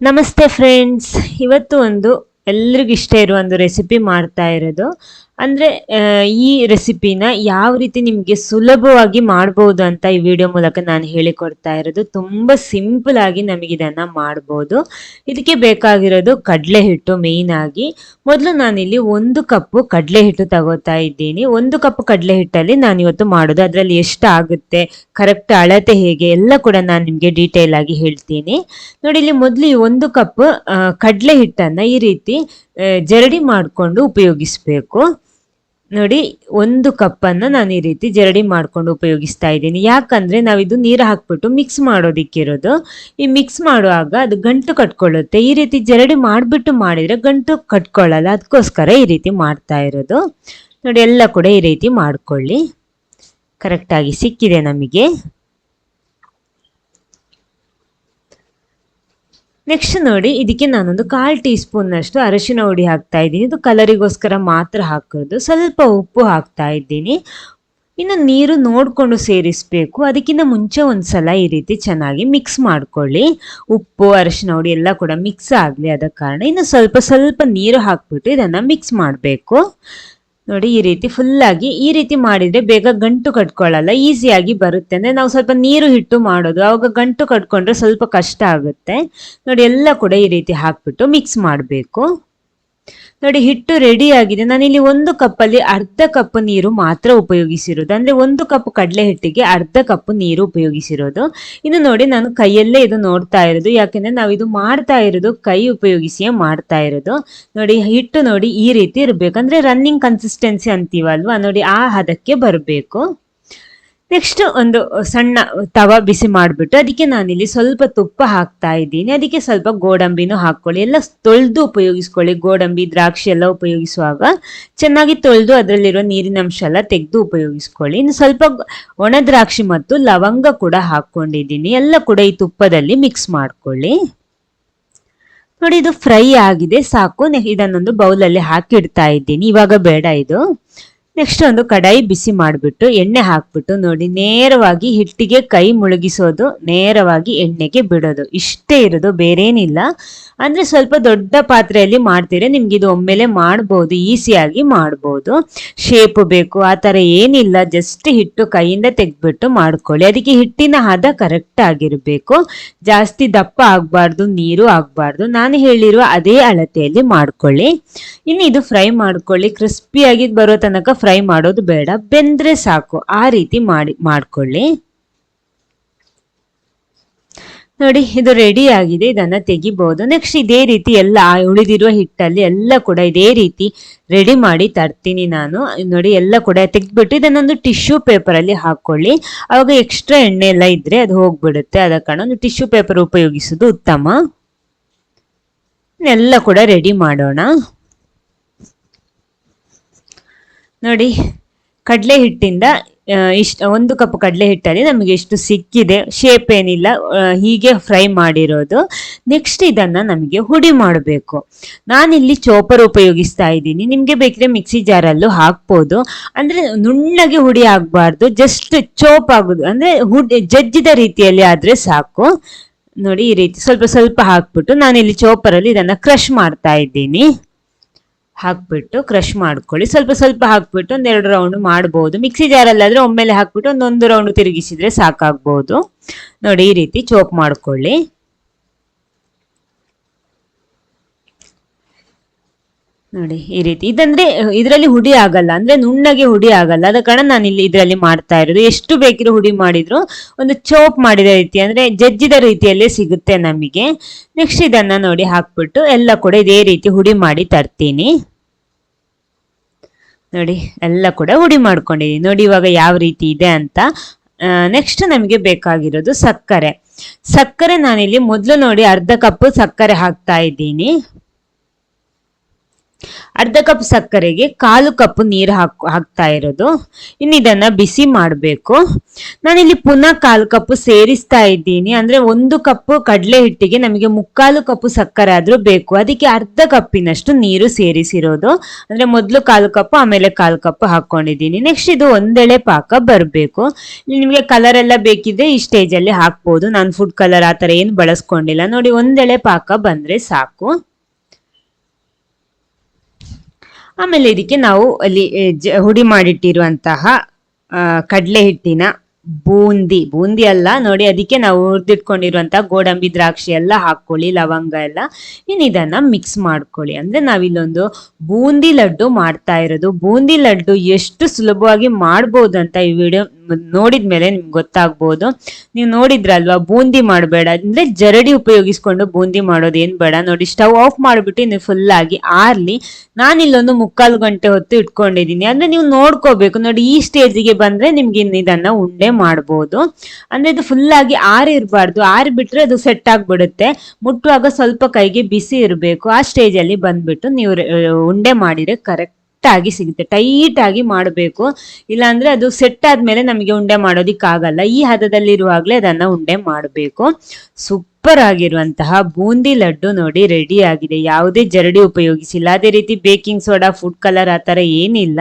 ನಮಸ್ತೆ ಫ್ರೆಂಡ್ಸ್ ಇವತ್ತು ಒಂದು ಎಲ್ರಿಗೂ ಇಷ್ಟ ಇರೋ ಒಂದು ರೆಸಿಪಿ ಮಾಡ್ತಾ ಇರೋದು. ಅಂದರೆ ಈ ರೆಸಿಪಿನ ಯಾವ ರೀತಿ ನಿಮಗೆ ಸುಲಭವಾಗಿ ಮಾಡ್ಬೋದು ಅಂತ ಈ ವಿಡಿಯೋ ಮೂಲಕ ನಾನು ಹೇಳಿಕೊಡ್ತಾ ಇರೋದು. ತುಂಬ ಸಿಂಪಲ್ ಆಗಿ ನಮಗೆ ಇದನ್ನು ಮಾಡ್ಬೋದು. ಇದಕ್ಕೆ ಬೇಕಾಗಿರೋದು ಕಡಲೆ ಹಿಟ್ಟು ಮೇಯ್ನ್ ಆಗಿ. ಮೊದಲು ನಾನಿಲ್ಲಿ ಒಂದು ಕಪ್ಪು ಕಡಲೆ ಹಿಟ್ಟು ತಗೋತಾ ಇದ್ದೀನಿ. ಒಂದು ಕಪ್ ಕಡಲೆ ಹಿಟ್ಟಲ್ಲಿ ನಾನು ಇವತ್ತು ಮಾಡೋದು. ಅದರಲ್ಲಿ ಎಷ್ಟು ಆಗುತ್ತೆ ಕರೆಕ್ಟ್ ಅಳತೆ ಹೇಗೆ, ಎಲ್ಲ ಕೂಡ ನಾನು ನಿಮಗೆ ಡೀಟೇಲ್ ಆಗಿ ಹೇಳ್ತೀನಿ. ನೋಡಿ, ಇಲ್ಲಿ ಮೊದಲು ಈ ಒಂದು ಕಪ್ ಕಡಲೆ ಹಿಟ್ಟನ್ನು ಈ ರೀತಿ ಆ, ಜರಡಿ ಮಾಡಿಕೊಂಡು ಉಪಯೋಗಿಸಬೇಕು. ನೋಡಿ ಒಂದು ಕಪ್ಪನ್ನು ನಾನು ಈ ರೀತಿ ಜರಡಿ ಮಾಡ್ಕೊಂಡು ಉಪಯೋಗಿಸ್ತಾ ಇದ್ದೀನಿ. ಯಾಕಂದ್ರೆ ನಾವಿದು ನೀರು ಹಾಕ್ಬಿಟ್ಟು ಮಿಕ್ಸ್ ಮಾಡೋದಿಕ್ಕಿರೋದು ಈ ಮಿಕ್ಸ್ ಮಾಡುವಾಗ ಅದು ಗಂಟು ಕಟ್ಕೊಳ್ಳುತ್ತೆ. ಈ ರೀತಿ ಜರಡಿ ಮಾಡಿಬಿಟ್ಟು ಮಾಡಿದ್ರೆ ಗಂಟು ಕಟ್ಕೊಳ್ಳಲ್ಲ ಅದಕ್ಕೋಸ್ಕರ ಈ ರೀತಿ ಮಾಡ್ತಾ ಇರೋದು. ನೋಡಿ ಎಲ್ಲ ಕೂಡ ಈ ರೀತಿ ಮಾಡ್ಕೊಳ್ಳಿ. ಕರೆಕ್ಟಾಗಿ ಸಿಕ್ಕಿದೆ ನಮಗೆ. ನೆಕ್ಸ್ಟ್ ನೋಡಿ, ಇದಕ್ಕೆ ನಾನೊಂದು ಕಾಲು ಟೀ ಸ್ಪೂನ್ನಷ್ಟು ಅರಿಶಿನ ಹುಡಿ ಹಾಕ್ತಾ ಇದ್ದೀನಿ. ಇದು ಕಲರಿಗೋಸ್ಕರ ಮಾತ್ರ ಹಾಕೋದು ಸ್ವಲ್ಪ ಉಪ್ಪು ಹಾಕ್ತಾ ಇದ್ದೀನಿ. ಇನ್ನು ನೀರು ನೋಡಿಕೊಂಡು ಸೇರಿಸಬೇಕು. ಅದಕ್ಕಿಂತ ಮುಂಚೆ ಒಂದ್ಸಲ ಈ ರೀತಿ ಚೆನ್ನಾಗಿ ಮಿಕ್ಸ್ ಮಾಡ್ಕೊಳ್ಳಿ. ಉಪ್ಪು, ಅರಿಶಿನ ಹುಡಿ ಎಲ್ಲ ಕೂಡ ಮಿಕ್ಸ್ ಆಗಲಿ ಅದ ಕಾರಣ ಇನ್ನು ಸ್ವಲ್ಪ ಸ್ವಲ್ಪ ನೀರು ಹಾಕ್ಬಿಟ್ಟು ಇದನ್ನು ಮಿಕ್ಸ್ ಮಾಡಬೇಕು. ನೋಡಿ, ಈ ರೀತಿ ಫುಲ್ ಆಗಿ ಈ ರೀತಿ ಮಾಡಿದ್ರೆ ಬೇಗ ಗಂಟು ಕಟ್ಕೊಳ್ಳಲ್ಲ ಈಸಿಯಾಗಿ ಬರುತ್ತೆ. ಅಂದ್ರೆ ನಾವು ಸ್ವಲ್ಪ ನೀರು ಹಿಟ್ಟು ಮಾಡೋದು, ಅವಾಗ ಗಂಟು ಕಟ್ಕೊಂಡ್ರೆ ಸ್ವಲ್ಪ ಕಷ್ಟ ಆಗುತ್ತೆ. ನೋಡಿ, ಎಲ್ಲ ಕೂಡ ಈ ರೀತಿ ಹಾಕ್ಬಿಟ್ಟು ಮಿಕ್ಸ್ ಮಾಡಬೇಕು. ನೋಡಿ, ಹಿಟ್ಟು ರೆಡಿ ಆಗಿದೆ. ನಾನಿಲ್ಲಿ ಒಂದು ಕಪ್ಪಲ್ಲಿ ಅರ್ಧ ಕಪ್ ನೀರು ಮಾತ್ರ ಉಪಯೋಗಿಸಿರೋದು. ಅಂದ್ರೆ ಒಂದು ಕಪ್ ಕಡಲೆ ಹಿಟ್ಟಿಗೆ ಅರ್ಧ ಕಪ್ ನೀರು ಉಪಯೋಗಿಸಿರೋದು. ಇನ್ನು ನೋಡಿ, ನಾನು ಕೈಯಲ್ಲೇ ಇದು ನೋಡ್ತಾ ಇರೋದು. ಯಾಕೆಂದರೆ ನಾವು ಇದು ಮಾಡ್ತಾ ಇರೋದು, ಕೈ ಉಪಯೋಗಿಸಿಯೇ ಮಾಡ್ತಾ ಇರೋದು. ನೋಡಿ, ಹಿಟ್ಟು ನೋಡಿ ಈ ರೀತಿ ಇರಬೇಕು. ಅಂದ್ರೆ ರನ್ನಿಂಗ್ ಕನ್ಸಿಸ್ಟೆನ್ಸಿ ಅಂತೀವಲ್ವಾ? ನೋಡಿ, ಆ ಹದಕ್ಕೆ ಬರಬೇಕು. ನೆಕ್ಸ್ಟ್ ಒಂದು ಸಣ್ಣ ತವ ಬಿಸಿ ಮಾಡಿಬಿಟ್ಟು ಅದಕ್ಕೆ ನಾನಿಲ್ಲಿ ಸ್ವಲ್ಪ ತುಪ್ಪ ಹಾಕ್ತಾ ಇದ್ದೀನಿ. ಅದಕ್ಕೆ ಸ್ವಲ್ಪ ಗೋಡಂಬಿನೂ ಹಾಕ್ಕೊಳ್ಳಿ. ಎಲ್ಲ ತೊಳೆದು ಉಪಯೋಗಿಸ್ಕೊಳ್ಳಿ. ಗೋಡಂಬಿ, ದ್ರಾಕ್ಷಿ ಎಲ್ಲ ಉಪಯೋಗಿಸುವಾಗ ಚೆನ್ನಾಗಿ ತೊಳೆದು ಅದರಲ್ಲಿರೋ ನೀರಿನ ಅಂಶ ಎಲ್ಲ ತೆಗೆದು ಉಪಯೋಗಿಸ್ಕೊಳ್ಳಿ. ಇನ್ನು ಸ್ವಲ್ಪ ಒಣ ದ್ರಾಕ್ಷಿ ಮತ್ತು ಲವಂಗ ಕೂಡ ಹಾಕ್ಕೊಂಡಿದ್ದೀನಿ. ಎಲ್ಲ ಕೂಡ ಈ ತುಪ್ಪದಲ್ಲಿ ಮಿಕ್ಸ್ ಮಾಡ್ಕೊಳ್ಳಿ. ನೋಡಿ, ಇದು ಫ್ರೈ ಆಗಿದೆ. ಸಾಕು. ಇದನ್ನೊಂದು ಬೌಲಲ್ಲಿ ಹಾಕಿಡ್ತಾ ಇದ್ದೀನಿ. ಇವಾಗ ಬೇಡ ಇದು. ನೆಕ್ಸ್ಟ್ ಒಂದು ಕಡಾಯಿ ಬಿಸಿ ಮಾಡಿಬಿಟ್ಟು ಎಣ್ಣೆ ಹಾಕ್ಬಿಟ್ಟು ನೋಡಿ, ನೇರವಾಗಿ ಹಿಟ್ಟಿಗೆ ಕೈ ಮುಳುಗಿಸೋದು, ನೇರವಾಗಿ ಎಣ್ಣೆಗೆ ಬಿಡೋದು. ಇಷ್ಟೇ ಇರೋದು, ಬೇರೇನಿಲ್ಲ. ಅಂದ್ರೆ ಸ್ವಲ್ಪ ದೊಡ್ಡ ಪಾತ್ರೆಯಲ್ಲಿ ಮಾಡ್ತೀರಿ, ನಿಮ್ಗೆ ಇದು ಒಮ್ಮೆಲೆ ಮಾಡ್ಬೋದು, ಈಸಿಯಾಗಿ ಮಾಡ್ಬೋದು. ಶೇಪ್ ಬೇಕು, ಆ ಥರ ಏನಿಲ್ಲ. ಜಸ್ಟ್ ಹಿಟ್ಟು ಕೈಯಿಂದ ತೆಗೆದ್ಬಿಟ್ಟು ಮಾಡ್ಕೊಳ್ಳಿ. ಅದಕ್ಕೆ ಹಿಟ್ಟಿನ ಹದ ಕರೆಕ್ಟ್ ಆಗಿರಬೇಕು. ಜಾಸ್ತಿ ದಪ್ಪ ಆಗಬಾರ್ದು, ನೀರು ಆಗಬಾರ್ದು. ನಾನು ಹೇಳಿರುವ ಅದೇ ಅಳತೆಯಲ್ಲಿ ಮಾಡ್ಕೊಳ್ಳಿ. ಇನ್ನು ಇದು ಫ್ರೈ ಮಾಡ್ಕೊಳ್ಳಿ. ಕ್ರಿಸ್ಪಿಯಾಗಿ ಬರೋ ತನಕ ಫ್ರೈ ಮಾಡೋದು ಬೇಡ. ಬೆಂದ್ರೆ ಸಾಕು. ಆ ರೀತಿ ಮಾಡಿ, ಮಾಡ್ಕೊಳ್ಳಿ. ನೋಡಿ, ಇದು ರೆಡಿ ಆಗಿದೆ. ಇದನ್ನ ತೆಗಿಬಹುದು ನೆಕ್ಸ್ಟ್ ಇದೇ ರೀತಿ ಎಲ್ಲ ಉಳಿದಿರುವ ಹಿಟ್ಟಲ್ಲಿ ಎಲ್ಲ ಕೂಡ ಇದೇ ರೀತಿ ರೆಡಿ ಮಾಡಿ ತರ್ತೀನಿ ನಾನು. ನೋಡಿ, ಎಲ್ಲ ಕೂಡ ತೆಗೆದ್ಬಿಟ್ಟು ಇದನ್ನೊಂದು ಟಿಶ್ಯೂ ಪೇಪರ್ ಅಲ್ಲಿ ಹಾಕೊಳ್ಳಿ. ಅವಾಗ ಎಕ್ಸ್ಟ್ರಾ ಎಣ್ಣೆ ಎಲ್ಲ ಇದ್ರೆ ಅದು ಹೋಗ್ಬಿಡುತ್ತೆ. ಅದ ಕಾರಣ ಒಂದು ಟಿಶ್ಯೂ ಪೇಪರ್ ಉಪಯೋಗಿಸೋದು ಉತ್ತಮ. ಎಲ್ಲ ಕೂಡ ರೆಡಿ ಮಾಡೋಣ. ನೋಡಿ, ಕಡಲೆ ಹಿಟ್ಟಿಂದ ಇಷ್ಟ, ಒಂದು ಕಪ್ ಕಡಲೆ ಹಿಟ್ಟಲ್ಲಿ ನಮಗೆ ಇಷ್ಟು ಸಿಕ್ಕಿದೆ. ಶೇಪ್ ಏನಿಲ್ಲ ಹೀಗೆ ಫ್ರೈ ಮಾಡಿರೋದು. ನೆಕ್ಸ್ಟ್ ಇದನ್ನು ನಮಗೆ ಹುಡಿ ಮಾಡಬೇಕು. ನಾನಿಲ್ಲಿ ಚೋಪರ್ ಉಪಯೋಗಿಸ್ತಾ ಇದ್ದೀನಿ. ನಿಮಗೆ ಬೇಕಿದ್ರೆ ಮಿಕ್ಸಿ ಜಾರಲ್ಲೂ ಹಾಕ್ಬೋದು. ಅಂದರೆ ನುಣ್ಣಗೆ ಹುಡಿ ಆಗಬಾರ್ದು ಜಸ್ಟ್ ಚೋಪ್ ಆಗೋದು. ಅಂದರೆ ಹುಡಿ, ಜಜ್ಜಿದ ರೀತಿಯಲ್ಲಿ ಆದರೆ ಸಾಕು. ನೋಡಿ, ಈ ರೀತಿ ಸ್ವಲ್ಪ ಸ್ವಲ್ಪ ಹಾಕ್ಬಿಟ್ಟು ನಾನಿಲ್ಲಿ ಚೋಪರಲ್ಲಿ ಇದನ್ನು ಕ್ರಷ್ ಮಾಡ್ತಾ ಇದ್ದೀನಿ. ಹಾಕ್ಬಿಟ್ಟು ಕ್ರಷ್ ಮಾಡ್ಕೊಳ್ಳಿ. ಸ್ವಲ್ಪ ಸ್ವಲ್ಪ ಹಾಕ್ಬಿಟ್ಟು ಒಂದೆರಡು ರೌಂಡ್ ಮಾಡ್ಬೋದು. ಮಿಕ್ಸಿ ಜಾರಲ್ಲಾದ್ರೆ ಒಮ್ಮೆಲೆ ಹಾಕ್ಬಿಟ್ಟು ಒಂದೊಂದು ರೌಂಡ್ ತಿರುಗಿಸಿದ್ರೆ ಸಾಕಾಗ್ಬೋದು. ನೋಡಿ ಈ ರೀತಿ ಚೋಪ್ ಮಾಡ್ಕೊಳ್ಳಿ. ನೋಡಿ, ಈ ರೀತಿ. ಇದಂದ್ರೆ, ಇದರಲ್ಲಿ ಹುಡಿ ಆಗಲ್ಲ, ಅಂದ್ರೆ ನುಣ್ಣಗೆ ಹುಡಿ ಆಗಲ್ಲ. ಅದ ಕಾರಣ ನಾನು ಇಲ್ಲಿ ಇದರಲ್ಲಿ ಮಾಡ್ತಾ ಇರೋದು. ಎಷ್ಟು ಬೇಕಿರೋ ಹುಡಿ ಮಾಡಿದ್ರು, ಒಂದು ಚೋಪ್ ಮಾಡಿದ ರೀತಿ, ಅಂದ್ರೆ ಜಜ್ಜಿದ ರೀತಿಯಲ್ಲೇ ಸಿಗುತ್ತೆ ನಮಗೆ. ನೆಕ್ಸ್ಟ್ ಇದನ್ನ ನೋಡಿ ಹಾಕ್ಬಿಟ್ಟು, ಎಲ್ಲ ಕೂಡ ಇದೇ ರೀತಿ ಹುಡಿ ಮಾಡಿ ತರ್ತೀನಿ. ನೋಡಿ, ಎಲ್ಲ ಕೂಡ ಹುಡಿ ಮಾಡ್ಕೊಂಡಿದ್ದೀನಿ ನೋಡಿ, ಇವಾಗ ಯಾವ ರೀತಿ ಇದೆ ಅಂತ. ನೆಕ್ಸ್ಟ್ ನಮಗೆ ಬೇಕಾಗಿರೋದು ಸಕ್ಕರೆ. ಸಕ್ಕರೆ ನಾನಿಲ್ಲಿ ಮೊದಲು ನೋಡಿ ಅರ್ಧ ಕಪ್ ಸಕ್ಕರೆ ಹಾಕ್ತಾ ಇದ್ದೀನಿ. ಅರ್ಧ ಕಪ್ ಸಕ್ಕರೆಗೆ ಕಾಲು ಕಪ್ ನೀರು ಹಾಕ್, ಹಾಕ್ತಾ ಇರೋದು. ಇನ್ನು ಇದನ್ನ ಬಿಸಿ ಮಾಡಬೇಕು. ನಾನಿಲ್ಲಿ ಪುನಃ ಕಾಲು ಕಪ್ ಸೇರಿಸ್ತಾ ಇದ್ದೀನಿ. ಅಂದ್ರೆ ಒಂದು ಕಪ್ ಕಡಲೆ ಹಿಟ್ಟಿಗೆ ನಮಗೆ ಮುಕ್ಕಾಲು ಕಪ್ ಸಕ್ಕರೆ ಆದ್ರೂ ಬೇಕು. ಅದಕ್ಕೆ ಅರ್ಧ ಕಪ್ಪಿನಷ್ಟು ನೀರು ಸೇರಿಸಿರೋದು. ಅಂದ್ರೆ ಮೊದಲು ಕಾಲು ಕಪ್, ಆಮೇಲೆ ಕಾಲು ಕಪ್ ಹಾಕೊಂಡಿದ್ದೀನಿ. ನೆಕ್ಸ್ಟ್ ಇದು ಒಂದೆಳೆ ಪಾಕ ಬರಬೇಕು. ನಿಮಗೆ ಕಲರ್ ಎಲ್ಲ ಬೇಕಿದ್ರೆ ಈ ಸ್ಟೇಜ್ ಅಲ್ಲಿ ಹಾಕ್ಬೋದು. ನಾನು ಫುಡ್ ಕಲರ್ ಆ ಥರ ಏನು ಬಳಸ್ಕೊಂಡಿಲ್ಲ. ನೋಡಿ, ಒಂದೆಳೆ ಪಾಕ ಬಂದ್ರೆ ಸಾಕು. ಆಮೇಲೆ ಇದಕ್ಕೆ ನಾವು ಅಲ್ಲಿ ಹುಡಿ ಮಾಡಿಟ್ಟಿರುವಂತಹ ಕಡಲೆ ಹಿಟ್ಟಿನ ಬೂಂದಿ ಬೂಂದಿ ಅಲ್ಲ, ನೋಡಿ ಅದಕ್ಕೆ ನಾವು ಹುರಿದಿಟ್ಕೊಂಡಿರುವಂತಹ ಗೋಡಂಬಿ ದ್ರಾಕ್ಷಿ ಎಲ್ಲ ಹಾಕೊಳ್ಳಿ ಲವಂಗ ಎಲ್ಲ. ಇನ್ನು ಇದನ್ನ ಮಿಕ್ಸ್ ಮಾಡ್ಕೊಳ್ಳಿ. ಅಂದ್ರೆ ನಾವಿಲ್ಲೊಂದು ಬೂಂದಿ ಲಡ್ಡು ಮಾಡ್ತಾ ಇರೋದು. ಬೂಂದಿ ಲಡ್ಡು ಎಷ್ಟು ಸುಲಭವಾಗಿ ಮಾಡ್ಬೋದು ಅಂತ ಈ ವಿಡಿಯೋ ನೋಡಿದ ಮೇಲೆ ನಿಮ್ಗೆ ಗೊತ್ತಾಗ್ಬೋದು. ನೀವು ನೋಡಿದ್ರಲ್ವಾ, ಬೂಂದಿ ಮಾಡಬೇಡ. ಅಂದ್ರೆ ಜರಡಿ ಉಪಯೋಗಿಸ್ಕೊಂಡು ಬೂಂದಿ ಮಾಡೋದು ಏನ್ ಬೇಡ. ನೋಡಿ, ಸ್ಟವ್ ಆಫ್ ಮಾಡಿಬಿಟ್ಟು ನೀವು ಫುಲ್ ಆಗಿ ಆರ್ಲಿ. ನಾನಿಲ್ಲೊಂದು ಮುಕ್ಕಾಲು ಗಂಟೆ ಹೊತ್ತು ಇಟ್ಕೊಂಡಿದ್ದೀನಿ ಅಂದ್ರೆ ನೀವು ನೋಡ್ಕೋಬೇಕು. ನೋಡಿ, ಈ ಸ್ಟೇಜಿಗೆ ಬಂದ್ರೆ ನಿಮ್ಗೆ ಇನ್ನು ಇದನ್ನ ಉಂಡೆ ಮಾಡ್ಬೋದು. ಅಂದ್ರೆ ಇದು ಫುಲ್ ಆಗಿ ಆರಿರ್ಬಾರ್ದು. ಆರಿ ಬಿಟ್ರೆ ಅದು ಸೆಟ್ ಆಗ್ಬಿಡುತ್ತೆ. ಮುಟ್ಟುವಾಗ ಸ್ವಲ್ಪ ಕೈಗೆ ಬಿಸಿ ಇರಬೇಕು. ಆ ಸ್ಟೇಜ್ ಅಲ್ಲಿ ಬಂದ್ಬಿಟ್ಟು ನೀವು ಉಂಡೆ ಮಾಡಿದ್ರೆ ಕರೆಕ್ಟ್ ಆಗಿ ಸಿಗುತ್ತೆ ಟೈಟ್ ಆಗಿ ಮಾಡಬೇಕು. ಇಲ್ಲಾಂದ್ರೆ ಅದು ಸೆಟ್ ಆದ್ಮೇಲೆ ನಮಗೆ ಉಂಡೆ ಮಾಡೋದಿಕ್ಕಾಗಲ್ಲ. ಈ ಹದದಲ್ಲಿರುವಾಗಲೇ ಅದನ್ನ ಉಂಡೆ ಮಾಡಬೇಕು. ಸೂಪರ್ ಆಗಿರುವಂತಹ ಬೂಂದಿ ಲಡ್ಡು ನೋಡಿ ರೆಡಿ ಆಗಿದೆ. ಯಾವುದೇ ಜರಡಿ ಉಪಯೋಗಿಸಿಲ್ಲ ಅದೇ ರೀತಿ ಬೇಕಿಂಗ್ ಸೋಡಾ ಫುಡ್ ಕಲರ್ ಆ ಥರ ಏನಿಲ್ಲ.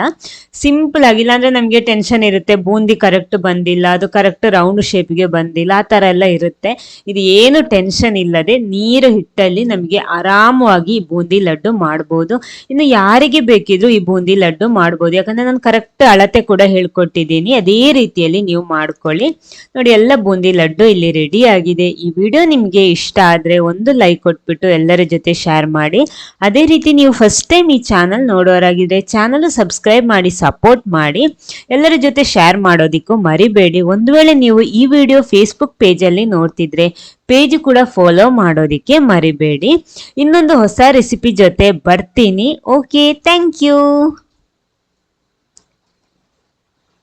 ಸಿಂಪಲ್ ಆಗಿಲ್ಲ ಅಂದ್ರೆ ನಮಗೆ ಟೆನ್ಷನ್ ಇರುತ್ತೆ. ಬೂಂದಿ ಕರೆಕ್ಟ್ ಬಂದಿಲ್ಲ, ಅದು ಕರೆಕ್ಟ್ ರೌಂಡ್ ಶೇಪ್ಗೆ ಬಂದಿಲ್ಲ, ಆ ಥರ ಎಲ್ಲ ಇರುತ್ತೆ. ಇದು ಏನು ಟೆನ್ಷನ್ ಇಲ್ಲದೆ ನೀರು ಹಿಟ್ಟಲ್ಲಿ ನಮಗೆ ಆರಾಮವಾಗಿ ಬೂಂದಿ ಲಡ್ಡು ಮಾಡ್ಬೋದು. ಇನ್ನು ಯಾರಿಗೆ ಬೇಕಿದ್ರು ಈ ಬೂಂದಿ ಲಡ್ಡು ಮಾಡ್ಬೋದು. ಯಾಕಂದ್ರೆ ನಾನು ಕರೆಕ್ಟ್ ಅಳತೆ ಕೂಡ ಹೇಳ್ಕೊಟ್ಟಿದ್ದೀನಿ. ಅದೇ ರೀತಿಯಲ್ಲಿ ನೀವು ಮಾಡ್ಕೊಳ್ಳಿ. ನೋಡಿ, ಎಲ್ಲ ಬೂಂದಿ ಲಡ್ಡು ಇಲ್ಲಿ ರೆಡಿ ಆಗಿದೆ. ಈ ವಿಡಿಯೋ ನಿಮಗೆ ಇಷ್ಟ ಆದರೆ ಒಂದು ಲೈಕ್ ಕೊಟ್ಬಿಟ್ಟು ಎಲ್ಲರ ಜೊತೆ ಶೇರ್ ಮಾಡಿ. ಅದೇ ರೀತಿ ನೀವು ಫಸ್ಟ್ ಟೈಮ್ ಈ ಚಾನಲ್ ನೋಡೋರಾಗಿದ್ರೆ ಚಾನಲ್ ಸಬ್ಸ್ಕ್ರೈಬ್ ಮಾಡಿ ಸಪೋರ್ಟ್ ಮಾಡಿ. ಎಲ್ಲರ ಜೊತೆ ಶೇರ್ ಮಾಡೋದಕ್ಕೂ ಮರಿಬೇಡಿ. ಒಂದು ವೇಳೆ ನೀವು ಈ ವಿಡಿಯೋ ಫೇಸ್ಬುಕ್ ಪೇಜಲ್ಲಿ ನೋಡ್ತಿದ್ರೆ ಪೇಜ್ ಕೂಡ ಫಾಲೋ ಮಾಡೋದಕ್ಕೆ ಮರಿಬೇಡಿ. ಇನ್ನೊಂದು ಹೊಸ ರೆಸಿಪಿ ಜೊತೆ ಬರ್ತೀನಿ. Okay thank you